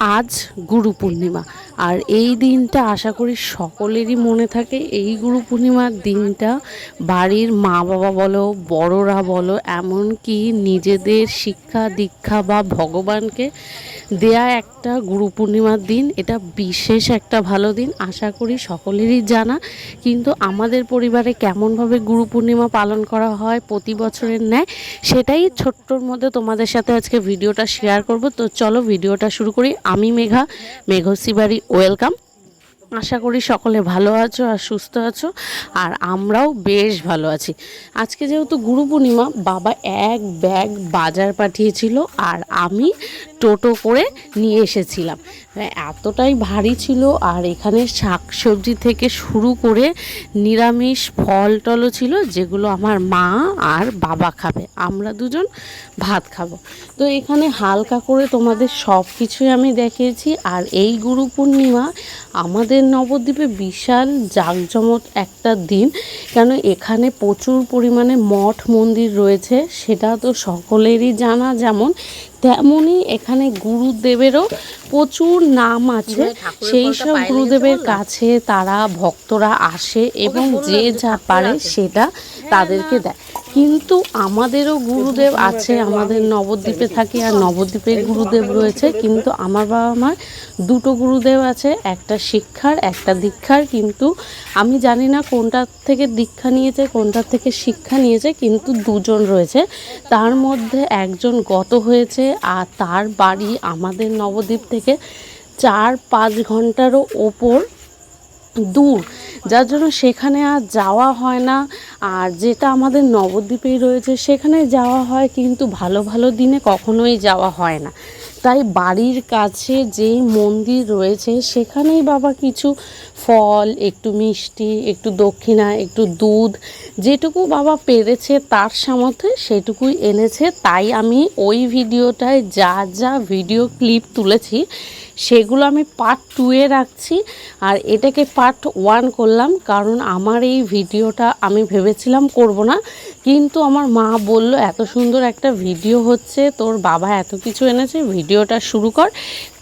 আজ গুরু পূর্ণিমা। আর এই দিনটা আশা করি সকলেরই মনে থাকে। এই গুরু পূর্ণিমার দিনটা বাড়ির মা বাবা বলো, বড়রা বলো, এমনকি নিজেদের শিক্ষা, দীক্ষা বা ভগবানকে দেয়া একটা গুরু পূর্ণিমার দিন। এটা বিশেষ একটা ভালো দিন, আশা করি সকলেরই জানা। কিন্তু আমাদের পরিবারে কেমনভাবে গুরু পূর্ণিমা পালন করা হয়, প্রতি বছরের ন্যায়, সেটাই ছোট্টর মধ্যে তোমাদের সাথে আজকে ভিডিওটা শেয়ার করব। তো চলো ভিডিওটা শুরু করি। আমি মেঘা মেঘসি বাড়ি ওয়েলকাম। আশা করি সকলে ভালো আছো আর সুস্থ আছো, আর আমরাও বেশ ভালো আছি। আজকে যেহেতু গুরু পূর্ণিমা, বাবা এক ব্যাগ বাজার পাঠিয়েছিল আর আমি টোটো করে নিয়ে এসেছিলাম। এতটাই ভারী ছিল আর এখানে শাকসবজি থেকে শুরু করে নিরামিষ ফল টলও ছিল যেগুলো আমার মা আর বাবা খাবে। আমরা দুজন ভাত খাব। তো এখানে হালকা করে তোমাদের সব কিছুই আমি দেখিয়েছি আর এই গুরু পূর্ণিমা আমাদের নবদ্বীপে বিশাল জাঁকজমক একটা দিন। কেন এখানে প্রচুর পরিমাণে মঠ মন্দির রয়েছে, সেটা তো সকলেরই জানা যেমন। তেমনই এখানে গুরুদেবেরও প্রচুর নাম আছে। সেই সব গুরুদেবের কাছে তারা ভক্তরা আসে এবং যে যা পারে সেটা তাদেরকে দেয়। কিন্তু আমাদেরও গুরুদেব আছে, আমাদের নবদ্বীপে থাকি আর নবদ্বীপের গুরুদেব রয়েছে। কিন্তু আমার বাবা মার দুটো গুরুদেব আছে, একটা শিক্ষার, একটা দীক্ষার। কিন্তু আমি জানি না কোনটার থেকে দীক্ষা নিয়েছে, কোনটার থেকে শিক্ষা নিয়েছে, কিন্তু দুজন রয়েছে। তার মধ্যে একজন গত হয়েছে আর তার বাড়ি আমাদের নবদ্বীপ থেকে চার পাঁচ ঘন্টারও ওপর। দূর, যার জন্য সেখানে আর যাওয়া হয় না। আর যেটা আমাদের নবদ্বীপেই রয়েছে, সেখানে যাওয়া হয় কিন্তু ভালো ভালো দিনে কখনোই যাওয়া হয় না। তাই বাড়ির কাছে যেই মন্দির রয়েছে, সেখানেই বাবা কিছু ফল, একটু মিষ্টি, একটু দক্ষিণা, একটু দুধ, যেটুকু বাবা পেরেছে তার সামর্থ্যে সেটুকুই এনেছে। তাই আমি ওই ভিডিওটায় যা যা ভিডিও ক্লিপ তুলেছি সেগুলো আমি পার্ট টুয়ে রাখছি। আর এটাকে পার্ট ওয়ান করলাম কারণ আমার এই ভিডিওটা আমি ভেবেছিলাম করব না। কিন্তু আমার মা বলল, এত সুন্দর একটা ভিডিও হচ্ছে, তোর বাবা এত কিছু এনেছে, ভিডিওটা শুরু কর।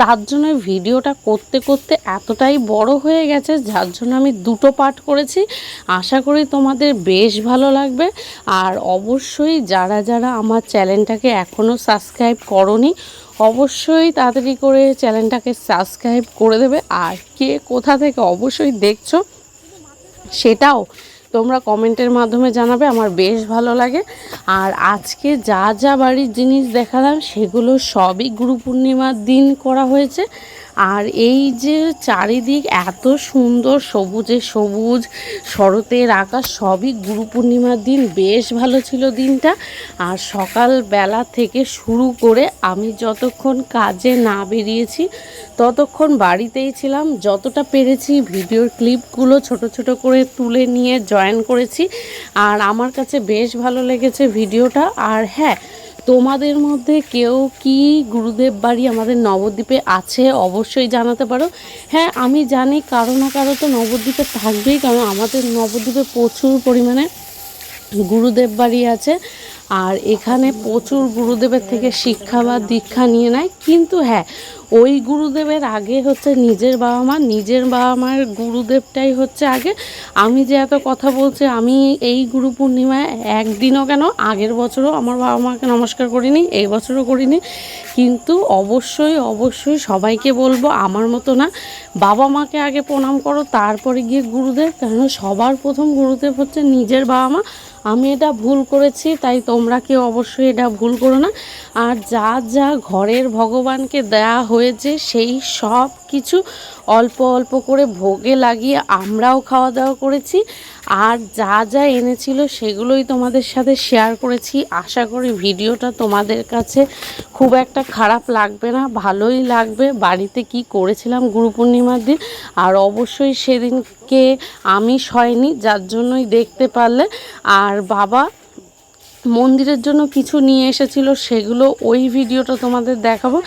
তার জন্য ভিডিওটা করতে করতে এতটাই বড় হয়ে গেছে, যার জন্য আমি দুটো পার্ট করেছি। আশা করি তোমাদের বেশ ভালো লাগবে। আর অবশ্যই যারা যারা আমার চ্যানেলটাকে এখনও সাবস্ক্রাইব করনি অবশ্যই তাড়াতাড়ি করে চ্যানেলটাকে সাবস্ক্রাইব করে দেবে। আর কে কোথা থেকে অবশ্যই দেখছ, সেটাও তোমরা কমেন্টের মাধ্যমে জানাবে, আমার বেশ ভালো লাগে। আর আজকে যা যা বাড়ির জিনিস দেখালাম, সেগুলো সবই গুরু পূর্ণিমার দিন করা হয়েছে। আর এই যে চারিদিক এত সুন্দর, সবুজে সবুজ, শরতের আকাশ, সবই গুরু পূর্ণিমার দিন। বেশ ভালো ছিল দিনটা। আর সকালবেলা থেকে শুরু করে আমি যতক্ষণ কাজে না বেরিয়েছি, ততক্ষণ বাড়িতেই ছিলাম। যতটা পেরেছি ভিডিওর ক্লিপগুলো ছোট ছোট করে তুলে নিয়ে জয়েন করেছি। আর আমার কাছে বেশ ভালো লেগেছে ভিডিওটা। আর হ্যাঁ তোমাদের মধ্যে কেউ কি গুরুদেব বাড়ি আমাদের নবদ্বীপে আছে? অবশ্যই জানাতে পারো। হ্যাঁ আমি জানি কারও না কারও তো নবদ্বীপে থাকবেই, কারণ আমাদের নবদ্বীপে প্রচুর পরিমাণে গুরুদেব বাড়ি আছে। আর এখানে প্রচুর গুরুদেবের থেকে শিক্ষা বা দীক্ষা নিয়ে নেয়। কিন্তু হ্যাঁ ওই গুরুদেবের আগে হচ্ছে নিজের বাবা মা, নিজের বাবা মার গুরুদেবটাই হচ্ছে আগে। আমি যে এত কথা বলছি, আমি এই গুরু পূর্ণিমায় একদিনও কেন, আগের বছরও আমার বাবা মাকে নমস্কার করিনি, এই বছরও করিনি। কিন্তু অবশ্যই অবশ্যই সবাইকে বলব, আমার মতো না, বাবা মাকে আগে প্রণাম করো, তারপরে গিয়ে গুরুদেব কেন সবার প্রথম গুরুদেব হচ্ছে নিজের বাবা মা। আমি এটা ভুল করেছি, তাই তোমরা কেউ অবশ্যই এটা ভুল করো না। আর যা যা ঘরের ভগবানকে দেয়া হয়েছে, সেই সব কিছু অল্প অল্প করে ভোগে লাগিয়ে আমরাও খাওয়া দাওয়া করেছি। আর যা যা এনেছিল সেগুলোই তোমাদের সাথে শেয়ার করেছি। আশা করি ভিডিওটা তোমাদের কাছে খুব একটা খারাপ লাগবে না, ভালোই লাগবে। বাড়িতে কি করেছিলাম গুরু পূর্ণিমার দিন? আর অবশ্যই সেদিনকে আমি হয়নি, যার জন্যই দেখতে পারলে। আর বাবা মন্দিরের জন্য কিছু নিয়ে এসেছিল, সেগুলো ওই ভিডিওটা তোমাদের দেখাবো।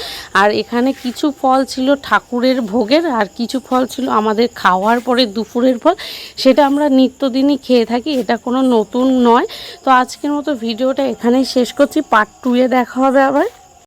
আর এখানে কিছু ফল ছিল ঠাকুরের ভোগের, আর কিছু ফল ছিল আমাদের খাওয়ার পরে দুপুরের ফল। সেটা আমরা নিত্যদিনই খেয়ে থাকি, এটা কোনো নতুন নয়। তো আজকের মতো ভিডিওটা এখানেই শেষ করছি পার্ট টুয়ে দেখা হবে আবার।